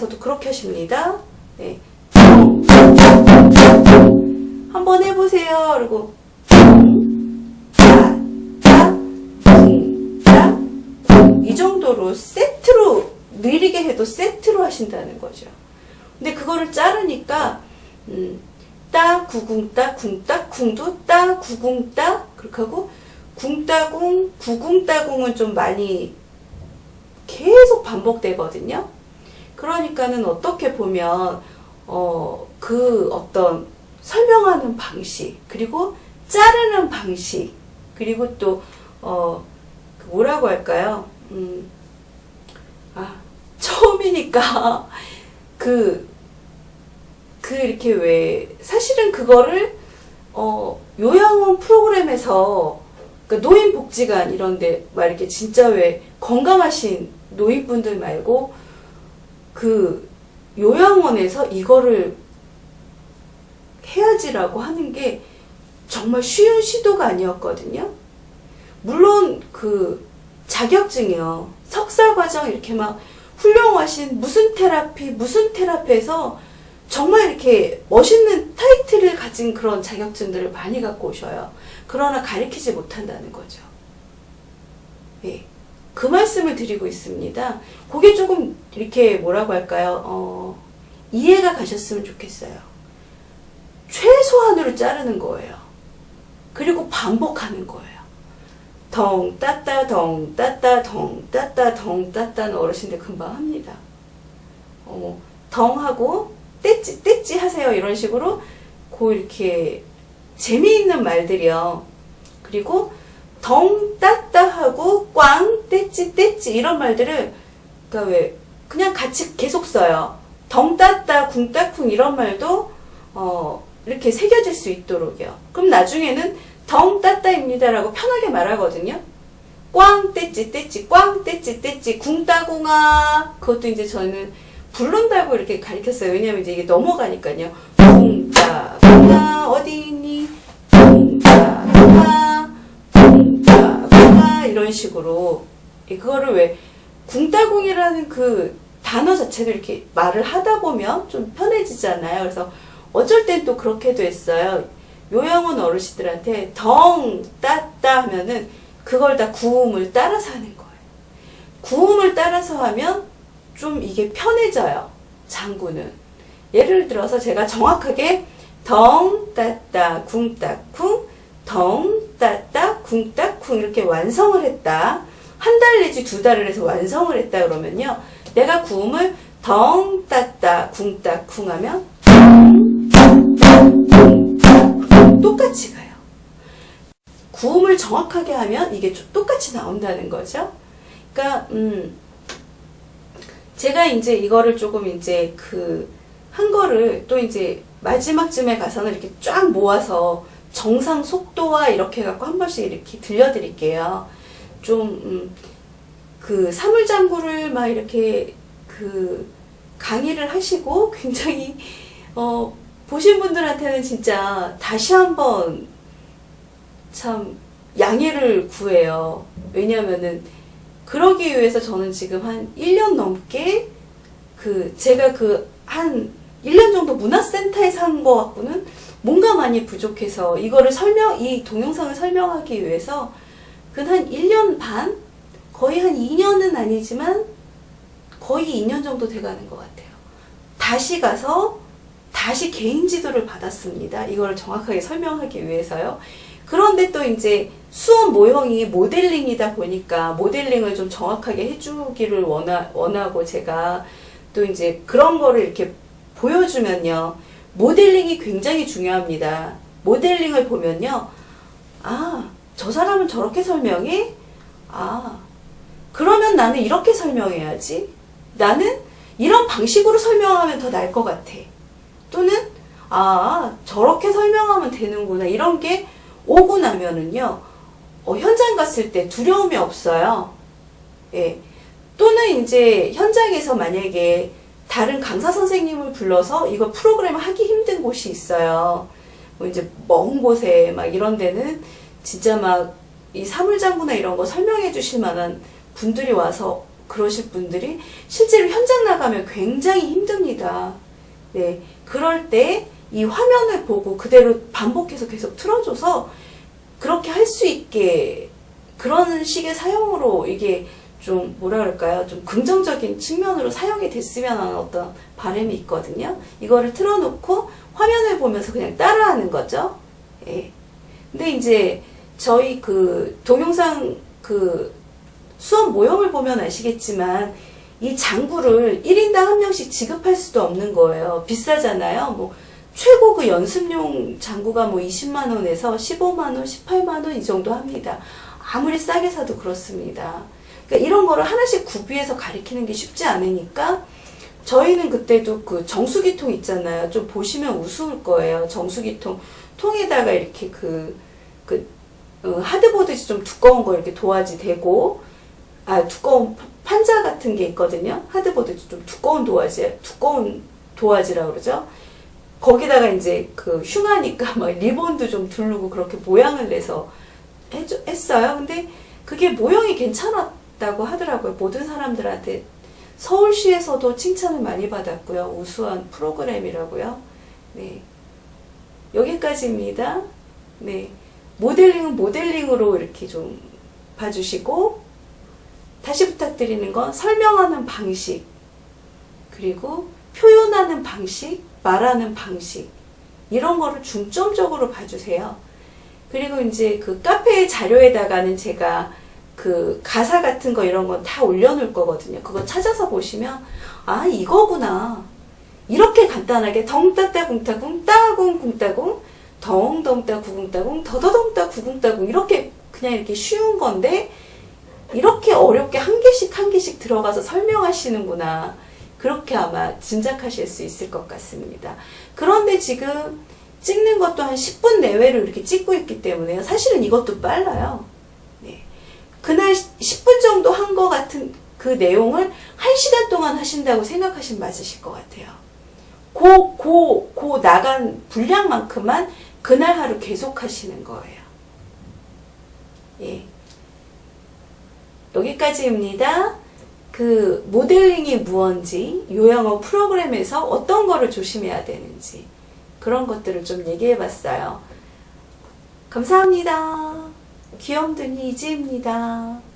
저도 그렇게 하십니다. 네. 한번 해보세요. 그리고. 이 정도로 세트로 느리게 해도 세트로 하신다는 거죠. 근데 그거를 자르니까 음, 따 구궁 따 궁따 쿵도 따 구궁 따 그렇게 하고 궁 따궁 구궁 따궁은 좀 많이 계속 반복되거든요. 그러니까는 어떻게 보면 어, 그 어떤 설명하는 방식 그리고 자르는 방식 그리고 또 어, 그 뭐라고 할까요? 음, 아 처음이니까 그, 그 이렇게 왜, 사실은 그거를, 어, 요양원 프로그램에서, 그 노인복지관 이런데, 막 이렇게 진짜 왜 건강하신 노인분들 말고, 그, 요양원에서 이거를 해야지라고 하는 게 정말 쉬운 시도가 아니었거든요. 물론 그 자격증이요. 석사 과정 이렇게 막 훌륭하신 무슨 테라피, 무슨 테라피에서 정말 이렇게 멋있는 타이틀을 가진 그런 자격증들을 많이 갖고 오셔요. 그러나 가르치지 못한다는 거죠. 예. 그 말씀을 드리고 있습니다. 그게 조금 이렇게 뭐라고 할까요? 어, 이해가 가셨으면 좋겠어요. 최소한으로 자르는 거예요. 그리고 반복하는 거예요. 덩 따따 덩 따따 덩 따따 덩 따따는 어르신들 금방 합니다. 어, 덩하고 떼찌 떼찌 하세요 이런 식으로 고 이렇게 재미있는 말들이요. 그리고 덩 따따 하고 꽝 떼찌 떼찌 이런 말들을 그러니까 왜 그냥 같이 계속 써요. 덩 따따 궁 따쿵 이런 말도 어 이렇게 새겨질 수 있도록요. 그럼 나중에는 덩 따따입니다라고 편하게 말하거든요. 꽝 떼찌 떼찌 꽝 떼찌 떼찌 궁따궁아 그것도 이제 저는 부른다고 이렇게 가르쳤어요. 왜냐면 이제 이게 넘어가니까요. 궁 따 궁아 어디 이런 식으로 그거를 왜 궁따궁이라는 그 단어 자체를 이렇게 말을 하다 보면 좀 편해지잖아요. 그래서 어쩔 땐 또 그렇게도 했어요. 요양원 어르신들한테 덩, 따따 하면은 그걸 다 구음을 따라서 하는 거예요. 구음을 따라서 하면 좀 이게 편해져요. 장구는. 예를 들어서 제가 정확하게 덩, 따따, 궁, 따, 쿵, 덩, 따따, 궁, 따, 쿵 이렇게 완성을 했다. 한 달 내지 두 달을 해서 완성을 했다 그러면요. 내가 구음을 덩, 따따, 궁, 따, 쿵 하면 똑같이 가요. 구음을 정확하게 하면 이게 좀 똑같이 나온다는 거죠. 그러니까 음 제가 이제 이거를 조금 이제 그 한 거를 또 이제 마지막쯤에 가서는 이렇게 쫙 모아서 정상 속도와 이렇게 해갖고 한 번씩 이렇게 들려드릴게요. 좀, 음, 그 사물장구를 막 이렇게 그 강의를 하시고 굉장히, 어, 보신 분들한테는 진짜 다시 한번 참 양해를 구해요. 왜냐면은 그러기 위해서 저는 지금 한 1년 넘게 그 제가 그 한 1년 정도 문화센터에서 한거 갖고는 뭔가 많이 부족해서 이거를 설명 이 동영상을 설명하기 위해서 그한 1년 반 거의 한 2년은 아니지만 거의 2년 정도 돼가는 것 같아요. 다시 가서 다시 개인 지도를 받았습니다. 이걸 정확하게 설명하기 위해서요. 그런데 또 이제 수업 모형이 모델링이다 보니까 모델링을 좀 정확하게 해주기를 원하, 원하고 제가 또 이제 그런 거를 이렇게 보여주면요. 모델링이 굉장히 중요합니다. 모델링을 보면요. 아, 저 사람은 저렇게 설명해? 아, 그러면 나는 이렇게 설명해야지. 나는 이런 방식으로 설명하면 더 나을 것 같아. 또는 아 저렇게 설명하면 되는구나 이런 게 오고 나면은요 어, 현장 갔을 때 두려움이 없어요. 예. 또는 이제 현장에서 만약에 다른 강사 선생님을 불러서 이거 프로그램을 하기 힘든 곳이 있어요. 뭐 이제 먼 곳에 막 이런 데는 진짜 막 이 사물장구나 이런 거 설명해 주실 만한 분들이 와서 그러실 분들이 실제로 현장 나가면 굉장히 힘듭니다. 네. 그럴 때 이 화면을 보고 그대로 반복해서 계속 틀어줘서 그렇게 할 수 있게 그런 식의 사용으로 이게 좀 뭐라 그럴까요? 좀 긍정적인 측면으로 사용이 됐으면 하는 어떤 바람이 있거든요. 이거를 틀어놓고 화면을 보면서 그냥 따라하는 거죠. 예. 근데 이제 저희 그 동영상 그 수업 모형을 보면 아시겠지만 이 장구를 1인당 한 명씩 지급할 수도 없는 거예요. 비싸잖아요. 뭐 최고 그 연습용 장구가 뭐 20만 원에서 15만 원, 18만 원 이 정도 합니다. 아무리 싸게 사도 그렇습니다. 그러니까 이런 거를 하나씩 구비해서 가리키는 게 쉽지 않으니까 저희는 그때도 그 정수기통 있잖아요. 좀 보시면 우스울 거예요. 정수기통 통에다가 이렇게 그, 그, 어, 하드보드지 좀 두꺼운 거 이렇게 도화지 대고, 아, 두꺼운 판자 같은 게 있거든요. 하드보드지 좀 두꺼운 도화지, 두꺼운 도화지라 그러죠. 거기다가 이제 그 흉하니까 막 리본도 좀 두르고 그렇게 모양을 내서 해줘, 했어요. 근데 그게 모형이 괜찮았 다고 하더라고요. 모든 사람들한테 서울시에서도 칭찬을 많이 받았고요. 우수한 프로그램이라고요. 네. 여기까지입니다. 네. 모델링은 모델링으로 이렇게 좀 봐주시고, 다시 부탁드리는 건 설명하는 방식, 그리고 표현하는 방식, 말하는 방식, 이런 거를 중점적으로 봐주세요. 그리고 이제 그 카페 자료에다가는 제가 그 가사 같은 거 이런 건 다 올려놓을 거거든요. 그거 찾아서 보시면, 아, 이거구나. 이렇게 간단하게 덩따따 궁따궁 따궁 궁따궁 덩덩따 구궁따궁 더더덩따 구궁따궁 이렇게 그냥 이렇게 쉬운 건데 이렇게 어렵게 한 개씩 한 개씩 들어가서 설명하시는구나 그렇게 아마 짐작하실 수 있을 것 같습니다. 그런데 지금 찍는 것도 한 10분 내외로 이렇게 찍고 있기 때문에 사실은 이것도 빨라요. 네. 그날 10분 정도 한거 같은 그 내용을 1시간 동안 하신다고 생각하시면 맞으실 것 같아요. 고, 고, 고 나간 분량만큼만 그날 하루 계속 하시는 거예요. 예. 여기까지입니다. 그 모델링이 무언지, 요양어 프로그램에서 어떤 거를 조심해야 되는지, 그런 것들을 좀 얘기해 봤어요. 감사합니다. 귀염둥이 이지입니다.